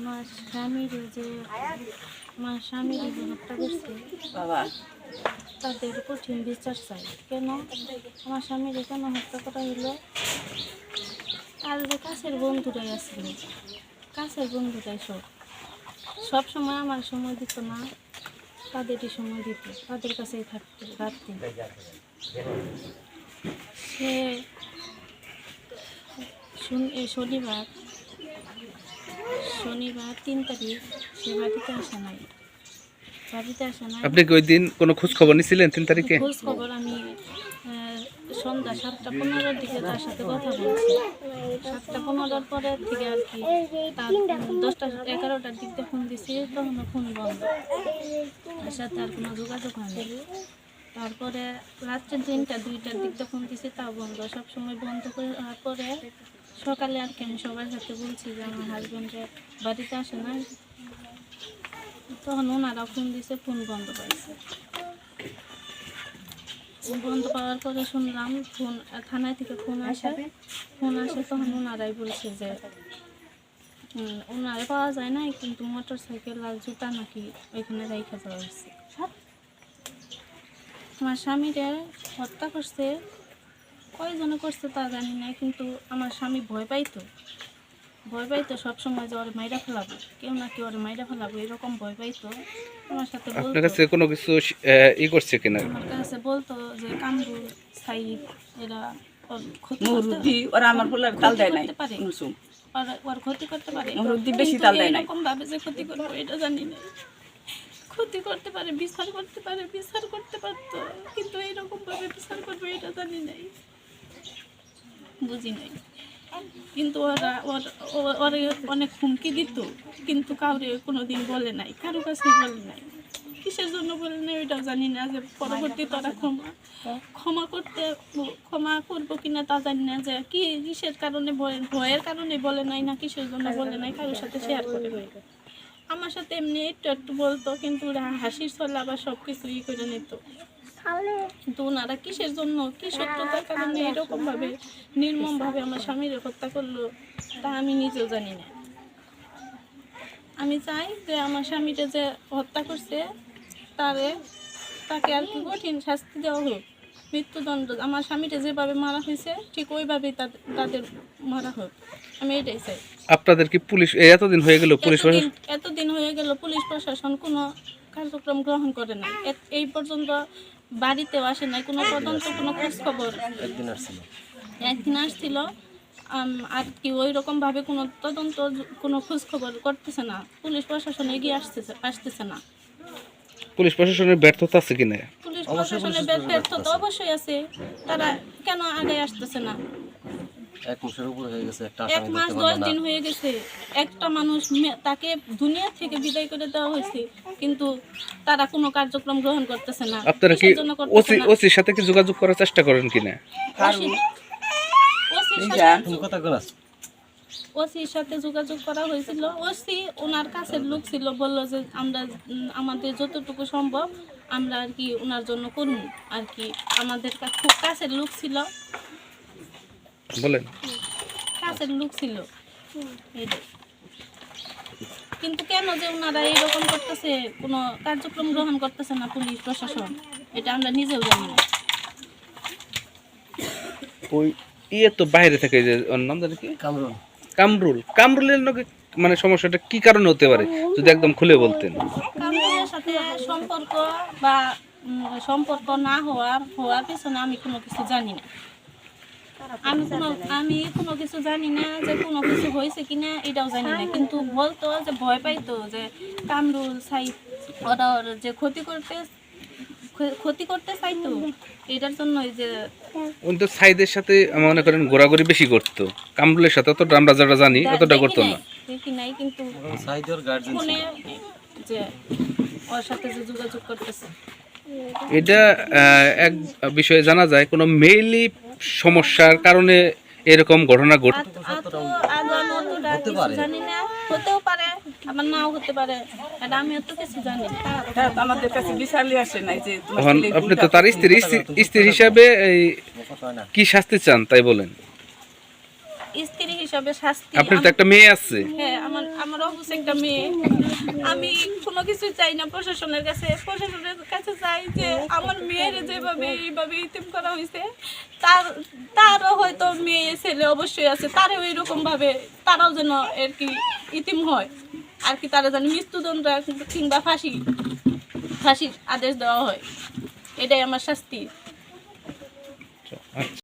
আমার স্বামীর যে আমার স্বামীর যে হত্যা করছে বাবা। তাদের কঠিন বিচার চাই। কেন? আমার স্বামীর কেন হত্যা করা হলো আর যে কাছের বন্ধুরাই আসছিল কাছের বন্ধুরাই সব। সব সময় আমার সময় দিত না তাদেরই সময় দিত তাদের কাছেই থাকতো রাত্রি সে শুন- শনিবার শনিবার তিন তারিখ সে বাড়িতে আসে নাই। বাড়িতে আসে নাই। আপনি কি ওই দিন কোনো খোঁজ খবর নিয়েছিলেন তিন তারিখে? খোঁজ খবর আমি সন্ধ্যা সাতটা পনেরোর দিকে তার সাথে কথা বলছি। সাতটা পনেরোর পরে থেকে আর কি তার দশটা এগারোটার দিক দিয়ে ফোন দিছি তখন ফোন বন্ধ। তার সাথে আর কোনো যোগাযোগ হয়নি। তারপরে রাত্রে তিনটা দুইটার দিক দিয়ে ফোন দিছি তাও বন্ধ। সব সময় বন্ধ করার পরে সকালে আর কি আমি সবার সাথে বলছি যে আমার হাজব্যান্ডে বাড়িতে আসে না তখন ওনারা ফোন দিছে ফোন বন্ধ পাইছে। বন্ধ পাওয়ার পরে শুনলাম ফোন থানায় থেকে ফোন আসে। ফোন আসে তখন ওনারাই বলছে যে ওনারে পাওয়া যায় না কিন্তু মোটর সাইকেল আর জুতা নাকি ওইখানে রেখে যাওয়া হয়েছে। আমার স্বামীরে হত্যা করছে কয়জনে করছে তা জানি না কিন্তু আমার স্বামী ভয় পাইতো। ভয় পাইতো সবসময় যে ওরে মাইরা ফেলাবো কেউ না কেউ ওরে মাইরা ফেলাবো এরকম ভয় পাইতো। আমার সাথে আপনার কাছে কোনো কিছু ই করছে কিনা? আমার কাছে বলতো যে কামরুল সাইদ এরা ওর ক্ষতি ওরা আমার ফুলের তাল দেয় নাই করতে পারে। কুলসুম ওর- ওর ক্ষতি করতে পারে। বেশি কিন্তু তাল দেয় নাই। এরকম ভাবে যে ক্ষতি করব এটা জানি না। ক্ষতি করতে পারে বিচার করতে পারে বিচার করতে পারতো। কিন্তু এইরকম ভাবে বিচার করবে এটা জানি নাই। বুঝি নাই কিন্তু ওরা ওর ওরে অনেক হুমকি দিত, কিন্তু কাউরে কোনোদিন বলে নাই, কারও কাছে বলে নাই। কিসের জন্য বলে নাই ওইটাও জানি না, যে পরবর্তী তারা ক্ষমা ক্ষমা করতে ক্ষমা করব কিনা তা জানি না, যে কি কিসের কারণে ভয়- ভয়ের কারণে বলে নাই না কিসের জন্য বলে নাই, কারোর সাথে শেয়ার করে। আমার সাথে এমনি একটু একটু বলতো, কিন্তু ওরা হাসির ছলে আবার সব কিছু ই করে নিত। কিন্তু ওনারা কিসের জন্য? কি সত্যতার কারণে এরকম ভাবে নির্মম ভাবে আমার স্বামীর হত্যা করল তা আমি নিজেও জানি না। আমি চাই যে আমার স্বামীটা যে হত্যা করছে তারে তাকে আর কি কঠিন শাস্তি দেওয়া হোক মৃত্যুদণ্ড। আমার স্বামীটা যেভাবে মারা হয়েছে ঠিক ওইভাবেই তাদের তাদের মারা হোক। আমি এটাই চাই। আপনাদের কি পুলিশ এতদিন হয়ে গেল পুলিশ এতদিন হয়ে গেল পুলিশ প্রশাসন কোনো কার্যক্রম গ্রহণ করে নাই। এ- এই পর্যন্ত বাড়িতেও আসে নাই কোনো তদন্ত কোনো খোঁজ খবর একদিন আসছিল আম, আর কি ওই রকম ভাবে কোনো তদন্ত কোনো খোঁজ খবর করতেছে না। পুলিশ প্রশাসন এগিয়ে আসতেছে আসতেছে না। পুলিশ প্রশাসনের ব্যর্থতা আছে কিনা পুলিশ প্রশাসনের ব্য- ব্যর্থতা অবশ্যই আছে। তারা কেন আগে আসতেছে না? এক মাসের উপর হয়ে গেছে একটা এক মাস দশ দিন হয়ে গেছে একটা মানুষ তাকে দুনিয়া থেকে বিদায় করে দেওয়া হয়েছে কিন্তু তারা কোনো কার্যক্রম গ্রহণ করতেছে না আপনারা কি কিসের জন্য করতেছে ওসি ওসির সাথে কি যোগাযোগ করার চেষ্টা করেন কিনা? ওসির সাথে- যা। তুমি কথা কলাস ওসির সাথে যোগাযোগ করা হয়েছিল ওসি ওনার কাছের লোক ছিল বলল যে আমরা আমাদের যতটুকু সম্ভব আমরা আর কি ওনার জন্য করব আর কি আমাদের খুব কাছের লোক ছিল বলেন। কাছের লোক ছিল। কিন্তু কেন যে ওনারা এইরকম করতেছে? কোনো কার্যক্রম গ্রহণ করতেছে না পুলিশ প্রশাসন? এটা আমরা নিজেও জানি না। ওই ইয়ে তো বাইরে থেকে যে ওর নাম জানি কি? কামরুল। কামরুল। কামরুলের নাকি মানে সমস্যাটা কি কারণে হতে পারে? যদি একদম খুলে বলতেন। কামরুলের সাথে সম্পর্ক বা সম্পর্ক না হওয়ার হওয়ার পিছনে আমি কোনো কিছু জানি না। আমি কোনো আমি কোনো কিছু জানি না যে কোনো কিছু হয়েছে কিনা এটাও জানি না। কিন্তু বলতো যে ভয় পাইতো যে কামরুল সাইদ ওরা ওর যে ক্ষতি করতে ক্ষতি করতে চাইতো এটার জন্যই যে উনি তো সাইদের সাথে মনে করেন ঘোরাঘুরি বেশি করতো। কামরুলের সাথে অতটা আমরা যারা জানি অতটা করতো না। দেখি নাই কিন্তু সাইদর গার্জেন যে ওর সাথে যে যোগাযোগ করতেছে। এটা এক বিষয়ে জানা যায় কোনো মেইলি সমস্যার কারণে এরকম ঘটনা ঘট আত- আত- আদৌ আমি অতটা হতে কিছু পারে। জানি না হতেও পারে আবার নাও হতে পারে। এটা আমি অত কিছু জানি হ্যাঁ আমাদের কাছে বিচারলি আসে নাই যে তোমার এখন ছেলে আপনি তো তার স্ত্রী স্ত্রী- হিসাবে কি শাস্তি চান তাই বলেন? হিসাবে শাস্তি আপনার তো একটা মেয়ে আছে। হ্যাঁ আমার আমার অবশ্যই একটা মেয়ে। আমি কোনো কিছু চাই না প্রশাসনের কাছে। প্রশাসনের কাছে চাই যে আমার মেয়ের যেভাবে এইভাবে ইতিম করা হয়েছে তার তারও হয়তো মেয়ে ছেলে অবশ্যই আছে। তারও এরকম ভাবে তারাও যেন আর কি ইতিম হয়। আর কি তারা যেন মৃত্যুদণ্ড কিংবা ফাঁসি ফাঁসির আদেশ দেওয়া হয়। এটাই আমার শাস্তি। আচ্ছা।